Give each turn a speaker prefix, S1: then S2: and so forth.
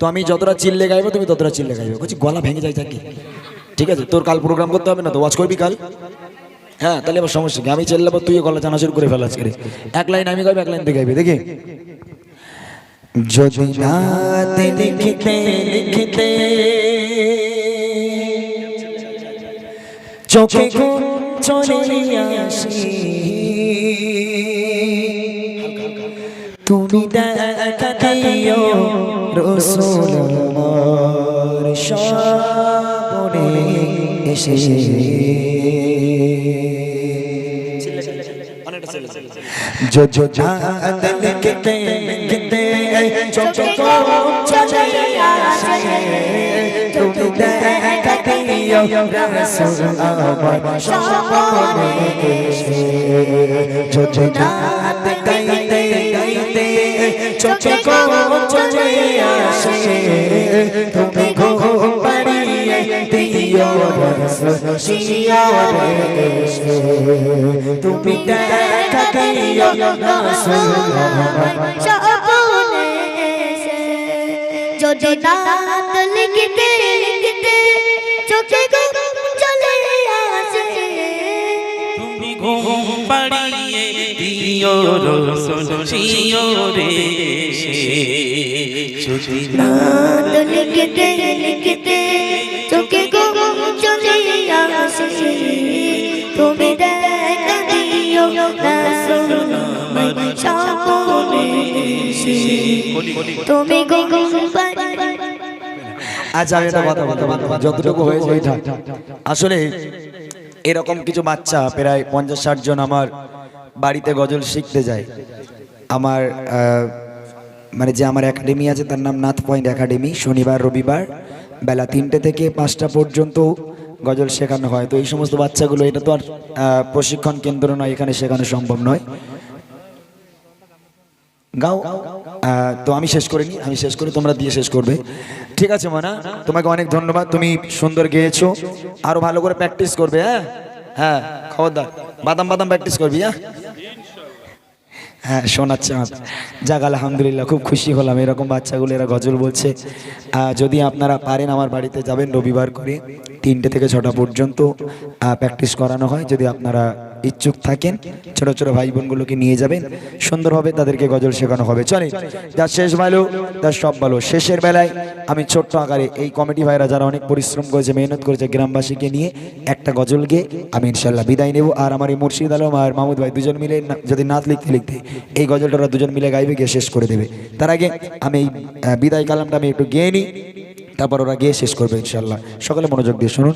S1: তো আমি যতটা চিল্লে গাইবো, তুমি ততটা চিল্লে গাইবে। বলছি, গলা ভেঙে যায় থাকি। ঠিক আছে, তোর কাল প্রোগ্রাম করতে হবে না তো? ওয়াচ করবি কাল? হ্যাঁ তাহলে আবার সমস্যা আমি চেল্লাবো, তুই গলা জানা শুরু করে ফেলা আজকে এক লাইন আমি গাইবো, এক লাইন তুই গাইবি, দেখি। যদি রাত লিখতে লিখতে, চোখে চলে আসি। তুমি দেখা দিও রসুল আমার সাবনে এসে जो जो चांद लिखते लिखते चोखो चले आसे तुम देखा दियो रसूल अमर शाबाने से जो जो चांद गाइते চোখে কম চলে আসে। তুমি
S2: ঘুম তুমি যদি না লিখতে ঘুম
S3: পাড়িয়ে দিও সে যদি
S2: লিখতে লিখতে ঘুম চলে আসে তুমি দিও তুমি ঘুম
S1: কথা যতটুকু হয়েছে আসলে এরকম কিছু বাচ্চা প্রায় পঞ্চাশ ষাট জন আমার বাড়িতে গজল শিখতে যায়। আমার মানে যে আমার একাডেমি আছে তার নাম নাথ পয়েন্ট একাডেমি। শনিবার, রবিবার বেলা তিনটে থেকে পাঁচটা পর্যন্ত গজল শেখানো হয়। তো এই সমস্ত বাচ্চাগুলো এটা তো আর প্রশিক্ষণ কেন্দ্র নয়, এখানে শেখানো সম্ভব নয়। গাও তো আমি শেষ করিনি, আমি শেষ করি, তোমরা দিয়ে শেষ করবে। ঠিক আছে, মানা? তোমাকে অনেক ধন্যবাদ, তুমি সুন্দর গেয়েছো। আরও ভালো করে প্র্যাকটিস করবে হ্যাঁ? হ্যাঁ খবরদার। বাদাম বাদাম প্র্যাকটিস করবি হ্যাঁ? হ্যাঁ শোনাচ্ছে আমার। যাক, আলহামদুলিল্লাহ, খুব খুশি হলাম। এরকম বাচ্চাগুলো, এরা গজল বলছে। যদি আপনারা পারেন আমার বাড়িতে, যাবেন রবিবার করে, তিনটে থেকে ছটা পর্যন্ত প্র্যাকটিস করানো হয়। যদি আপনারা ইচ্ছুক থাকেন, ছোট ছোট ভাই বোনগুলোকে নিয়ে যাবেন, সুন্দরভাবে তাদেরকে গজল শেখানো হবে। চলে যা শেষ ভালো তার সব ভালো। শেষের বেলায় আমি ছোট্ট আকারে এই কমিটি ভাইরা যারা অনেক পরিশ্রম করেছে, মেহনত করেছে গ্রামবাসীকে নিয়ে একটা গজল গেয়ে আমি ইনশাল্লাহ বিদায় নেব। আর আমার এই মুর্শিদ আলম আর মাহমুদ ভাই দুজন মিলে যদি নাচ লিখতে লিখতে এই গজলটা ওরা দুজন মিলে গাইবে, গিয়ে শেষ করে দেবে। তার আগে আমি এই বিদায় কালামটা আমি একটু গেয়ে নিই, তারপর ওরা গিয়ে শেষ করবে ইনশাল্লাহ সকলে মনোযোগ দিয়ে শুনুন।